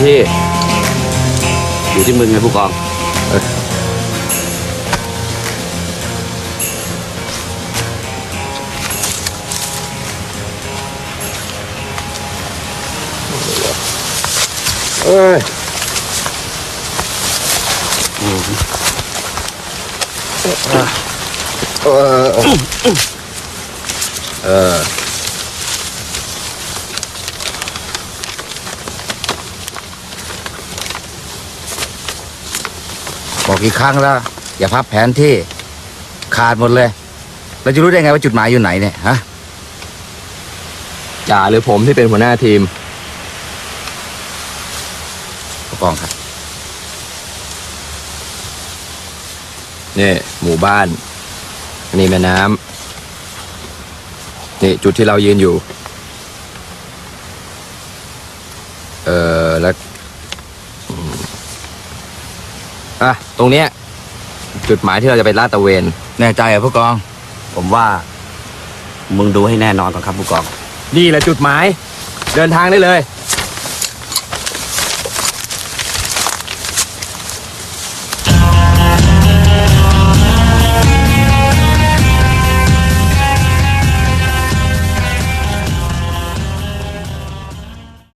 ที่มึงไงผู้กองเอ้ยเออเออ บอ กกี่ครั้งแล้ว อย่าพับแผนที่ขาดหมดเลย เราจะรู้ได้ไงว่าจุดหมายอยู่ไหนเนี่ยฮะจ่าหรือผมที่เป็นหัวหน้าทีมผู้กองครับนี่หมู่บ้านนี่แม่น้ำนี่จุดที่เรายืนอยู่ เออแล้วอืม อะตรงเนี้ยจุดหมายที่เราจะไปลาดตระเวน แน่ใจเหรอผู้กอง ผมว่า มึงดูให้แน่นอนก่อนครับผู้กอง นี่แหละจุดหมาย เดินทางได้เลยเ